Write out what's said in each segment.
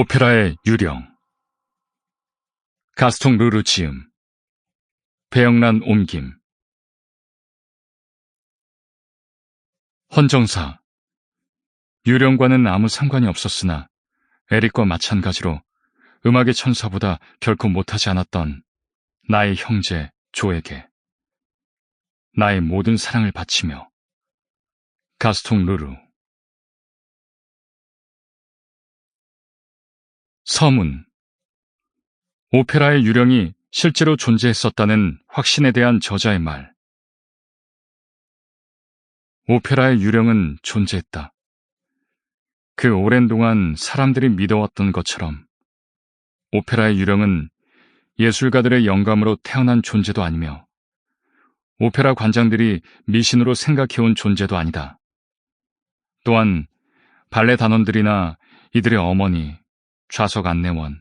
오페라의 유령. 가스통 르르 지음. 배영란 옮김. 헌정사. 유령과는 아무 상관이 없었으나 에릭과 마찬가지로 음악의 천사보다 결코 못하지 않았던 나의 형제 조에게 나의 모든 사랑을 바치며 가스통 르르 서문 오페라의 유령이 실제로 존재했었다는 확신에 대한 저자의 말 오페라의 유령은 존재했다. 그 오랜 동안 사람들이 믿어왔던 것처럼 오페라의 유령은 예술가들의 영감으로 태어난 존재도 아니며 오페라 관장들이 미신으로 생각해온 존재도 아니다. 또한 발레 단원들이나 이들의 어머니, 좌석 안내원,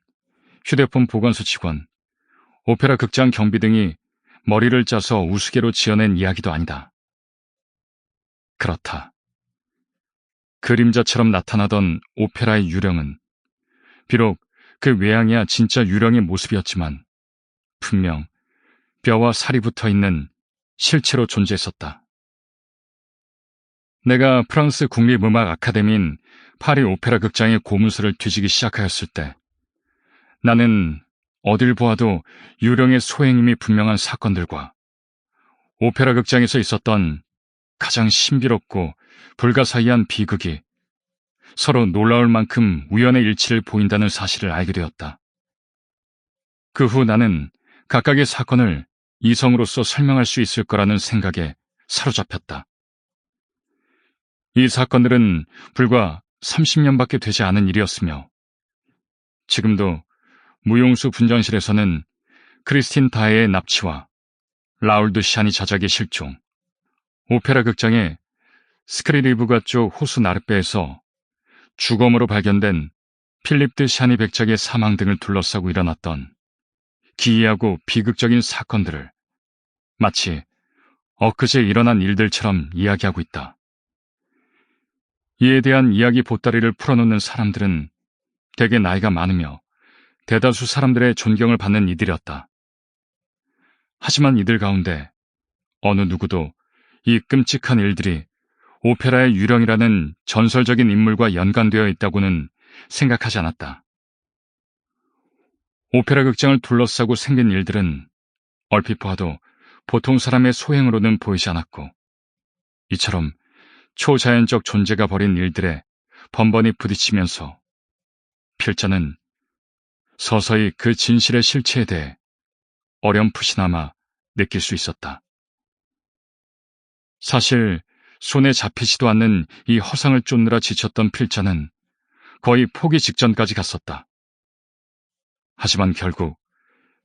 휴대폰 보관소 직원, 오페라 극장 경비 등이 머리를 짜서 우스개로 지어낸 이야기도 아니다. 그렇다. 그림자처럼 나타나던 오페라의 유령은 비록 그 외양이야 진짜 유령의 모습이었지만 분명 뼈와 살이 붙어 있는 실체로 존재했었다. 내가 프랑스 국립음악 아카데미인 파리 오페라 극장의 고문서를 뒤지기 시작하였을 때 나는 어딜 보아도 유령의 소행임이 분명한 사건들과 오페라 극장에서 있었던 가장 신비롭고 불가사의한 비극이 서로 놀라울 만큼 우연의 일치를 보인다는 사실을 알게 되었다. 그 후 나는 각각의 사건을 이성으로서 설명할 수 있을 거라는 생각에 사로잡혔다. 이 사건들은 불과 30년밖에 되지 않은 일이었으며 지금도 무용수 분전실에서는 크리스틴 다해의 납치와 라울드 샤니 자작의 실종, 오페라 극장의 스크리리브가 쪽 호수 나르베에서 주검으로 발견된 필립드 샤니 백작의 사망 등을 둘러싸고 일어났던 기이하고 비극적인 사건들을 마치 엊그제 일어난 일들처럼 이야기하고 있다. 이에 대한 이야기 보따리를 풀어놓는 사람들은 대개 나이가 많으며 대다수 사람들의 존경을 받는 이들이었다. 하지만 이들 가운데 어느 누구도 이 끔찍한 일들이 오페라의 유령이라는 전설적인 인물과 연관되어 있다고는 생각하지 않았다. 오페라 극장을 둘러싸고 생긴 일들은 얼핏 봐도 보통 사람의 소행으로는 보이지 않았고 이처럼 초자연적 존재가 벌인 일들에 번번이 부딪히면서 필자는 서서히 그 진실의 실체에 대해 어렴풋이나마 느낄 수 있었다. 사실 손에 잡히지도 않는 이 허상을 쫓느라 지쳤던 필자는 거의 포기 직전까지 갔었다. 하지만 결국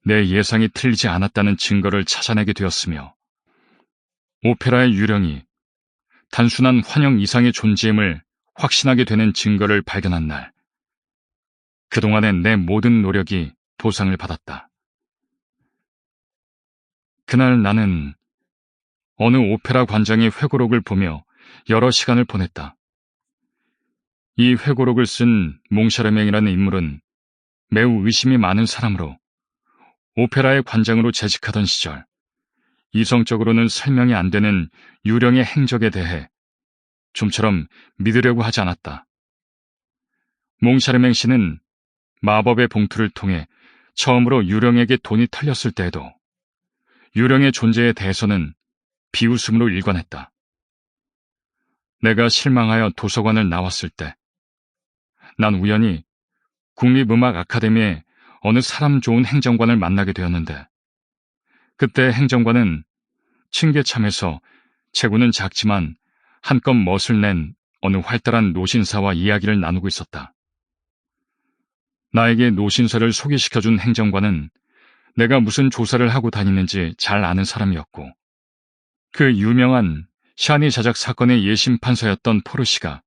내 예상이 틀리지 않았다는 증거를 찾아내게 되었으며 오페라의 유령이 단순한 환영 이상의 존재임을 확신하게 되는 증거를 발견한 날, 그동안의 내 모든 노력이 보상을 받았다. 그날 나는 어느 오페라 관장의 회고록을 보며 여러 시간을 보냈다. 이 회고록을 쓴 몽샤르맹이라는 인물은 매우 의심이 많은 사람으로 오페라의 관장으로 재직하던 시절 이성적으로는 설명이 안 되는 유령의 행적에 대해 좀처럼 믿으려고 하지 않았다. 몽샤르맹 씨는 마법의 봉투를 통해 처음으로 유령에게 돈이 털렸을 때에도 유령의 존재에 대해서는 비웃음으로 일관했다. 내가 실망하여 도서관을 나왔을 때, 난 우연히 국립음악 아카데미에 어느 사람 좋은 행정관을 만나게 되었는데, 그때 행정관은 층계참에서 체구는 작지만 한껏 멋을 낸 어느 활달한 노신사와 이야기를 나누고 있었다. 나에게 노신사를 소개시켜준 행정관은 내가 무슨 조사를 하고 다니는지 잘 아는 사람이었고, 그 유명한 샤니 자작 사건의 예심 판사였던 포르시가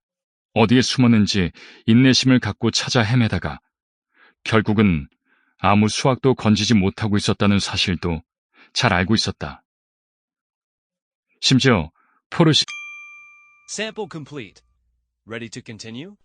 어디에 숨었는지 인내심을 갖고 찾아 헤매다가 결국은 아무 수확도 건지지 못하고 있었다는 사실도 잘 알고 있었다. 심지어 포르시 Sample complete. Ready to continue?